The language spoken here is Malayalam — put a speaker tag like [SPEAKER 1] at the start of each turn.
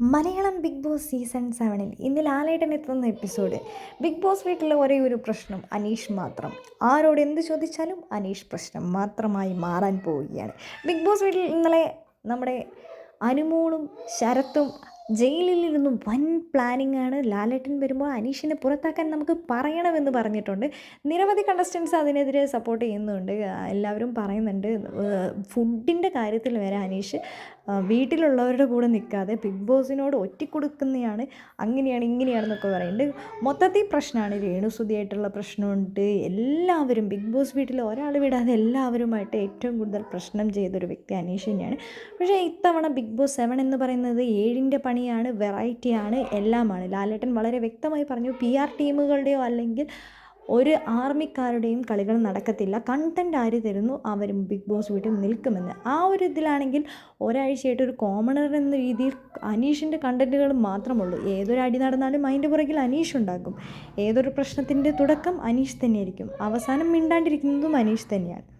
[SPEAKER 1] മലയാളം ബിഗ് ബോസ് സീസൺ സെവനിൽ ഇന്ന് ലാലേട്ടൻ എത്തുന്ന എപ്പിസോഡ് ബിഗ് ബോസ് വീട്ടിലെ ഒരേ ഒരു പ്രശ്നം അനീഷ് മാത്രം. ആരോട് എന്ത് ചോദിച്ചാലും അനീഷ് പ്രശ്നം മാത്രമായി മാറാൻ പോവുകയാണ്. ബിഗ് ബോസ് വീട്ടിൽ ഇന്നലെ നമ്മുടെ അനുമോളും ശരത്തും ജയിലിൽ നിന്നും വൻ പ്ലാനിംഗ് ആണ്. ലാലേട്ടൻ വരുമ്പോൾ അനീഷിനെ പുറത്താക്കാൻ നമുക്ക് പറയണമെന്ന് പറഞ്ഞിട്ടുണ്ട്. നിരവധി കണ്ടസ്റ്റൻസ് അതിനെതിരെ സപ്പോർട്ട് ചെയ്യുന്നുണ്ട്. എല്ലാവരും പറയുന്നുണ്ട് ഫുഡിന്റെ കാര്യത്തിൽ വരെ അനീഷ് വീട്ടിലുള്ളവരുടെ കൂടെ നിൽക്കാതെ ബിഗ് ബോസിനോട് ഒറ്റിക്കൊടുക്കുന്നതാണ് അങ്ങനെയാണ് ഇങ്ങനെയാണെന്നൊക്കെ പറയുന്നുണ്ട്. മൊത്തത്തിൽ പ്രശ്നമാണ്. രേണുസുതിയായിട്ടുള്ള പ്രശ്നമുണ്ട്. എല്ലാവരും ബിഗ് ബോസ് വീട്ടിൽ ഒരാൾ വിടാതെ എല്ലാവരുമായിട്ട് ഏറ്റവും കൂടുതൽ പ്രശ്നം ചെയ്തൊരു വ്യക്തി അനീഷ് തന്നെയാണ്. പക്ഷേ ഇത്തവണ ബിഗ് ബോസ് സെവൻ എന്ന് പറയുന്നത് ഏഴിന്റെ പണിയാണ് വെറൈറ്റിയാണ് എല്ലാമാണ്. ലാലേട്ടൻ വളരെ വ്യക്തമായി പറഞ്ഞു പി ആർ ടീമുകളുടെയോ അല്ലെങ്കിൽ ഒരു ആർമിക്കാരുടെയും കളികൾ നടക്കത്തില്ല. കണ്ടന്റ് ആര് തരുന്നു അവരും ബിഗ് ബോസ് വീട്ടിൽ നിൽക്കുമെന്ന്. ആ ഒരു ഇതിലാണെങ്കിൽ ഒരാഴ്ചയായിട്ട് ഒരു കോമണർ എന്ന രീതിയിൽ അനീഷിന്റെ കണ്ടന്റുകൾ മാത്രമുള്ളൂ. ഏതൊരു അടി നടന്നാലും അതിന്റെ പുറകിൽ അനീഷ് ഉണ്ടാക്കും. ഏതൊരു പ്രശ്നത്തിന്റെ തുടക്കം അനീഷ് തന്നെയായിരിക്കും. അവസാനം മിണ്ടാണ്ടിരിക്കുന്നതും അനീഷ് തന്നെയാണ്.